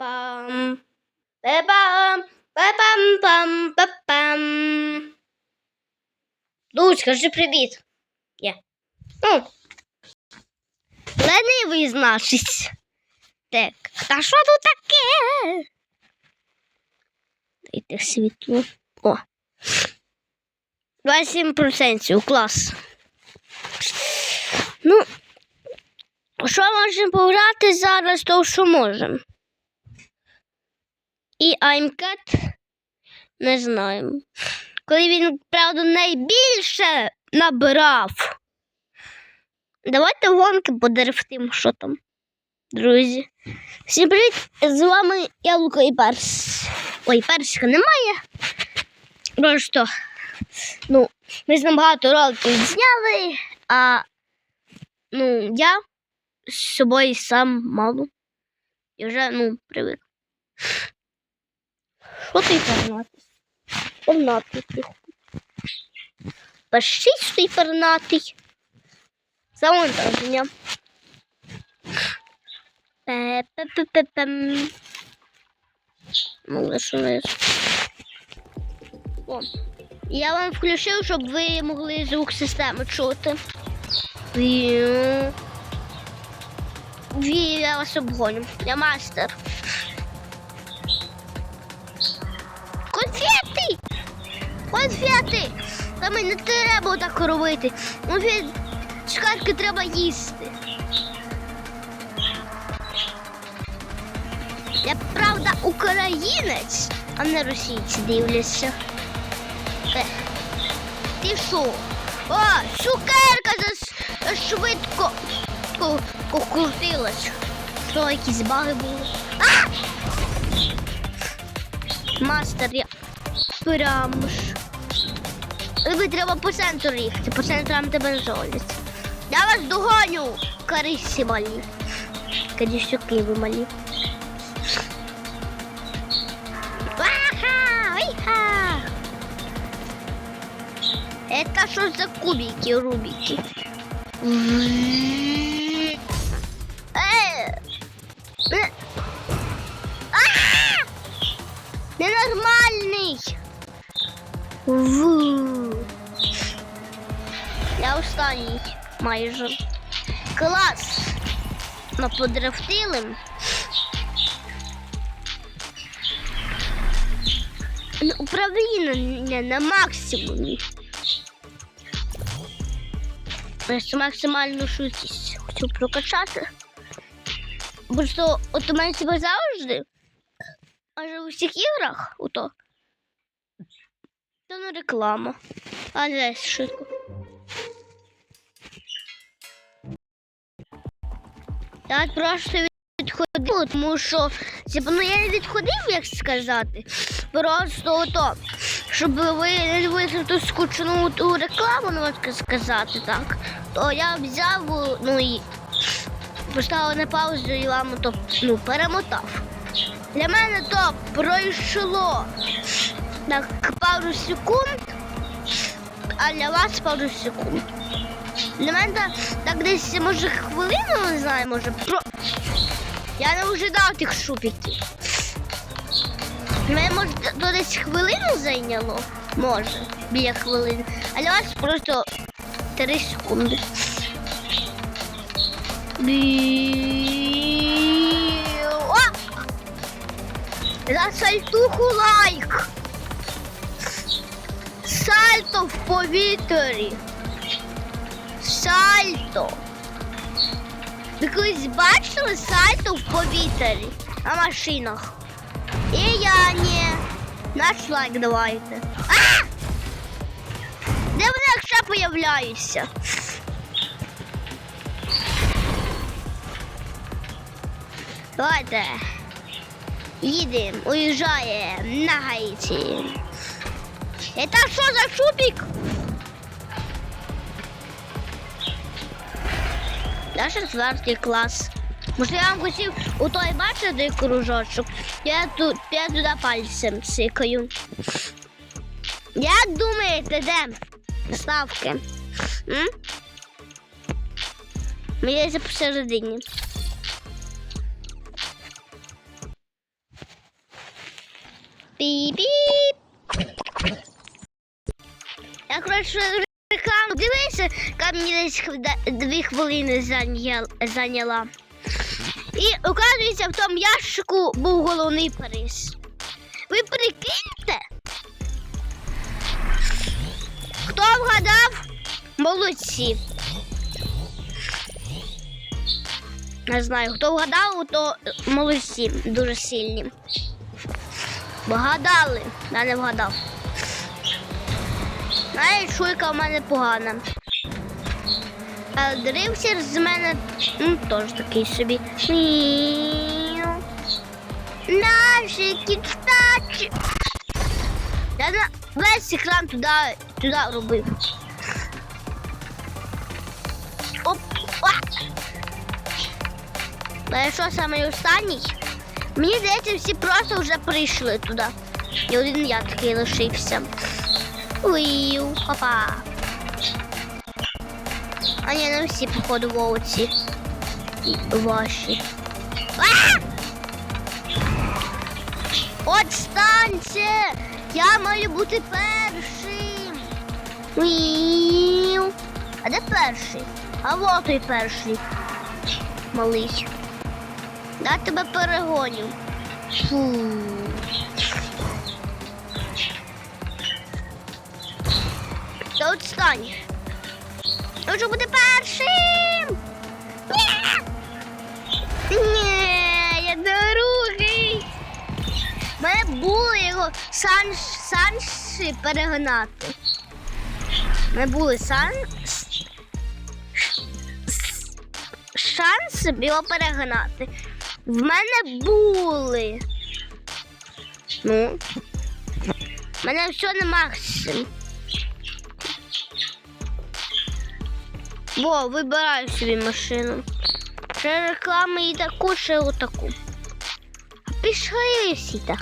Пам. Пам. Пам. Пам. Пам. Луч, скажи привіт. Я. Ну. Ленивий, значить. Так. Та що тут таке? Дайте світло. О. 27% клас. Ну, що можемо пограти зараз, то що можемо. І Аймкет не знаю. Коли він, правда, найбільше набирав. Давайте гонки подерифтимо, що там, друзі. Всім привіт! З вами Яблуко і Перс. Ой, персика немає. Просто, ну, ми з багато роликів зняли, а ну, я з собою сам мало. І вже, ну, привик. Що ти пернатий? Пернатий ти. Пишіть, що ти пернатий. Завантаження. Пе-пе-пе-пе-пем. Ну, лише не. О. Я вам включив, щоб ви могли звук системи чути. Вію, я вас обгоню. Я мастер. Конфети! Та мені не треба так робити. Конфет... Шкарки треба їсти. Я правда українець, а не російці дивляться. Е, Ти що? О, цукерка зас швидко кукрутилась. Що, якісь баги були? А! Мастер, я прям ж. Тобі треба по центру їхати, по центрам тебе не золять. Я вас догоню, карисі малі. Кадісюки ви малі. Аха! Ой-ха! Это что за кубики, рубики? Э! Э! А! Ненормальный! Останній майже. Клас! Ми подрифтили. Ну, Управління на максимумі. Ось максимальну швидкість хотів прокачати. Бо що от у мене себе завжди, аж у всіх іграх, ото. Це не реклама. А не швидко. Я просто відходив, тому що типу, ну, я не відходив, як сказати. Просто ото, щоб ви не дивилися ту скучну ту рекламу, ну сказати так, то я взяв ну і поставив на паузу і вам то ну, перемотав. Для мене то пройшло так пару секунд, а для вас пару секунд. Для мене так, десь може хвилину, не знаю, може. Про... Я не ожидав тих шупіків. Мене може то десь хвилину зайняло. Може, біля хвилини. А для вас просто 3 секунди. О! За сальтуху лайк! Сальто в повітрі! Сальто! Ви колись бачили сальто в повітрі на машинах? І я ні. Наш лайк давайте. А! Де вони якщо появляються? Давайте. Їдемо, уїжджаємо на Гаїті. Это що за шупик? Наш четвертий клас. Може, я вам хотів у той бачити кружочок. Я тут я туди пальцем цикаю. Як думаєте, де ставки? М? Мені здається, посередині. Піп-піп. Я коротше рекламу дивися, яка десь дві хвилини зайняла. І оказується, в тому ящику був головний приз. Ви прикиньте? Хто вгадав? Молодці. Не знаю, хто вгадав, то е, молодці, дуже сильні. Вгадали, я не вгадав. Знаєш, шуйка в мене погана. А дрифтер з мене ну, теж такий собі. Наші кітачі. Я на весь екран туди, туди робив. Оп. А що саме останній? Мені здається, всі просто вже прийшли туди. І один я такий лишився. Уiu, папа. А ні, не всі, походу, вовці. І ваші. А! Отстаньте! Я маю бути першим. Уiu. А де перший? А вот той перший. Малий. Я тебе перегоню. Фу. Та отстань. Я хочу бути першим. Ні! Я другий. Мене було його санш, санші перегнати. Мене були сан... шанси його перегнати. В мене були. Ну. В мене все на максимум. Во, вибираю собі машину. Ще реклами і таку, ще отаку. Пішли всі так.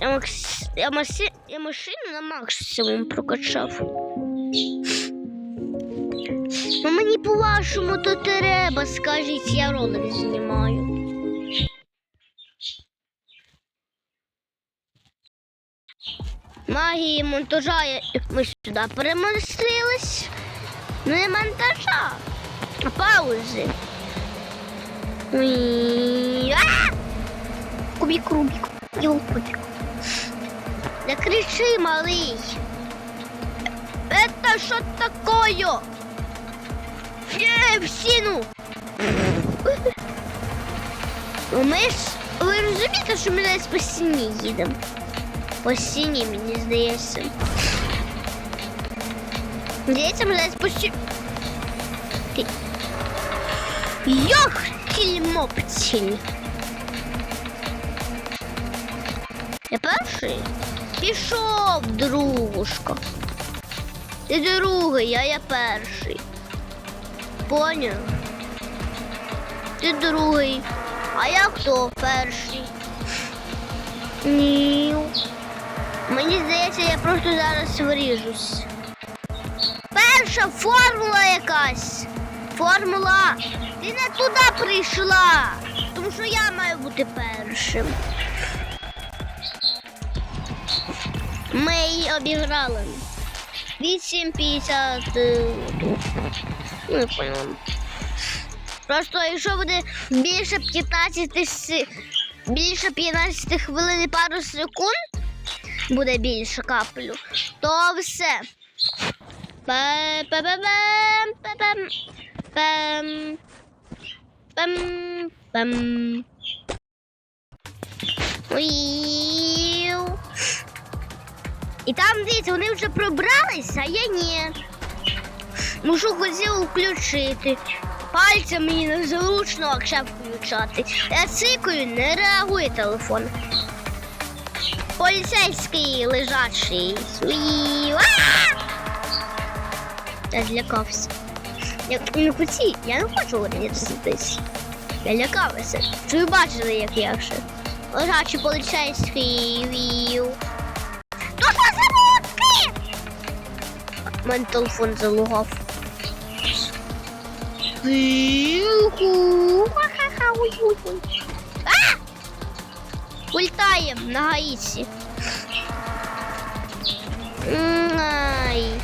Я, макс... я, маси... я машину на максимум прокачав. Ну мені по-вашому то треба, скажіть, я ролик знімаю. Магії монтажа я- ми сюди перемістились. Не монтажа, а паузи. Уй, а! Кубик. Не кричи, малий. Это что такое? Е, в стіну. Ну, Ми ж, ви розумієте, що ми десь по стіні їдемо? Стіні, мені здається. Здається, десь по стіні. Ти. Я перший? Пішов, дружко. Ти другий, а я перший. Поняв? Ти другий. А я хто перший? Ні. Мені здається, я просто зараз вріжусь. Перша формула якась. Формула. Ти не туди прийшла. Тому що я маю бути першим. Ми її обіграли. 8,50. Ну, Не поняла. Просто якщо буде більше 15 се- більше 15 хвилин і пару секунд, буде більше каплю, то все. Пам, пам. І там, дивіться, вони вже пробралися, а я ні. Мушу хотів включити. Пальцем мені незручно якщо включати. Я цикаю, не реагує телефон. Поліцейський лежачий. А! Я злякався. Я не хотів, я не хочу вирішитися. Я лякався. Чи ви бачили, як я вже? Лежачий поліцейський. Вію. То що? У мене телефон залугав. Ха-ха-ха, ой-ой-ой. А! Ультаємо на Гаїсі. М, Ай.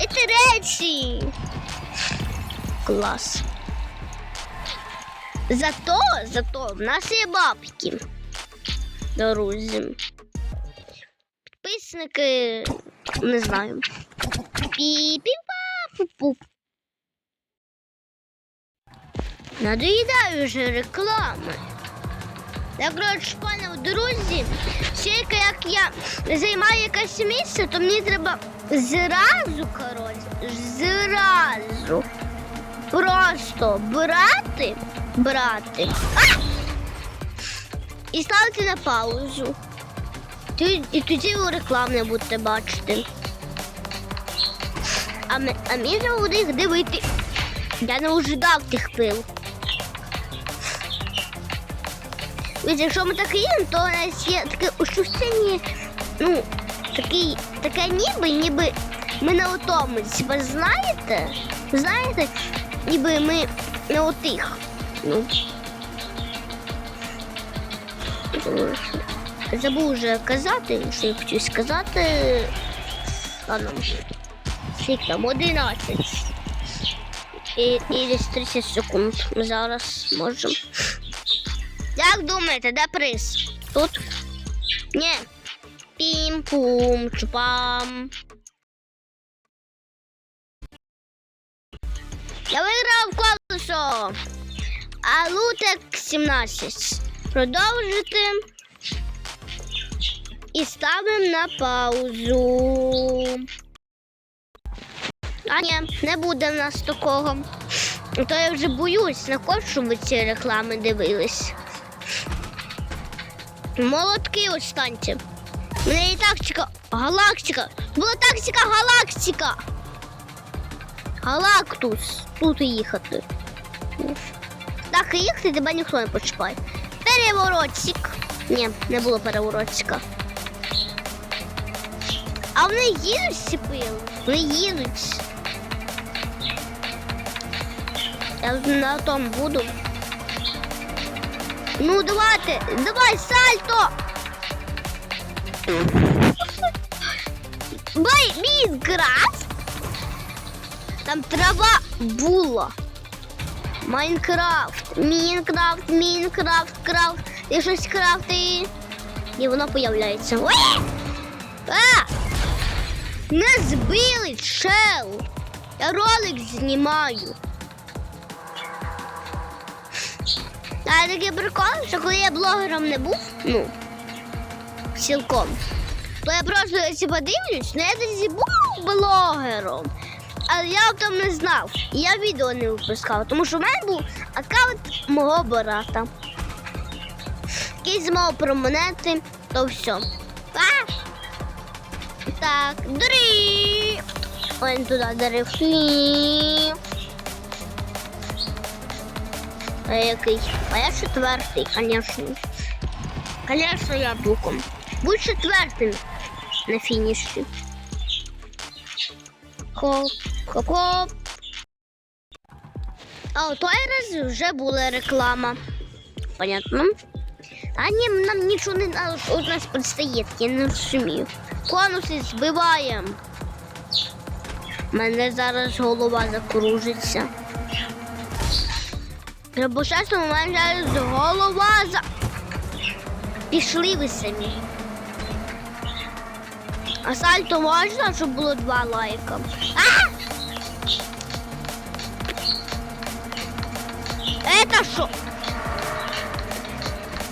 І третій. Клас. Зато, зато в нас є бабки. Друзі. Підписники не знаю. Пі-пі-па-пу-пу. Надоїдаю вже реклами. Я коротше, пане друзі, тільки як я займаю якесь місце, то мені треба зразу, коротше, зразу просто брати, брати а! і ставити на паузу. І тоді ви реклам не будете бачити. А, а мені треба буде їх дивити. Я не ожидав тих пил. Ось якщо ми так їдемо, то у нас є таке ощущення, ну, такий, таке ніби, ніби ми на отомусь. Ви знаєте? Знаєте, ніби ми на отих. Ну. Забув вже казати, що я хотів сказати. Ладно. Скільки там? 11. І, і десь 30 секунд. Ми зараз можемо. Як думаєте, де приз? Тут? Ні. Пім-пум, чупам. Я виграв колесо. А лутек 17. Продовжити. І ставимо на паузу. А ні, не буде в нас такого. То я вже боюсь, на кого щоб ви ці реклами дивились. Молотки ось станьте. Мене і тактика. Галактика. Була тактика галактика. Галактус. Тут їхати. Так, і їхати тебе ніхто не почіпає. Переворотик. Ні, не було переворотика. А вони їдуть сіпили? Вони їдуть. Я на тому буду. Ну, давайте, давай, сальто! Бай, Мінкрафт! Там трава була. Майнкрафт, Мінкрафт, Мінкрафт, крафт. І щось крафти. І воно появляється. Ой! А! Не збили чел. Я ролик знімаю. А такий прикол, що коли я блогером не був, ну, цілком, то я просто якщо подивлюсь, ну я тоді був блогером. Але я тому не знав. І я відео не випускав, тому що в мене був аккаунт мого брата. Який змав про монети, то все. А! Так, дрифт. Ой, туди дрифт. А який? А я четвертий, звісно. Звісно, яблуком. Будь четвертим на фініші. Хоп, хоп, хоп. А у той раз вже була реклама. Понятно? А ні, нам нічого не треба, у нас предстоїть, я не розумію. Конуси збиваємо. У мене зараз голова закружиться. Бо чесно, у мене голова за. Пішли ви самі. А сальто можна, щоб було два лайка. А! Это що?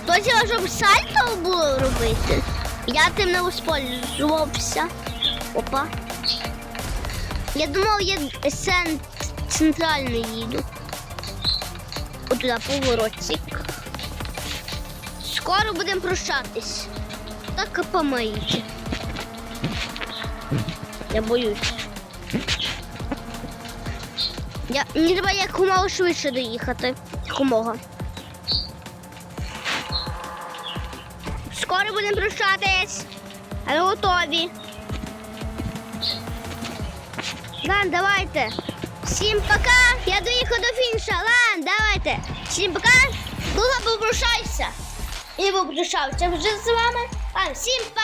Хотіла, щоб сальто було робити. Я тим не воспользувався. Опа. Я думав, я центральний їду. Туди поворотик. Скоро будемо прощатись. Так і помиєте. Я боюсь. Я... Мені треба якомога швидше доїхати. Якомога. Скоро будемо прощатись. Готові. Лан, давайте. Всім пока. Я доїхав до фініша. Ладно, давайте. Всім пока. Була попрощайся. І попрощався вже з вами. А всім па!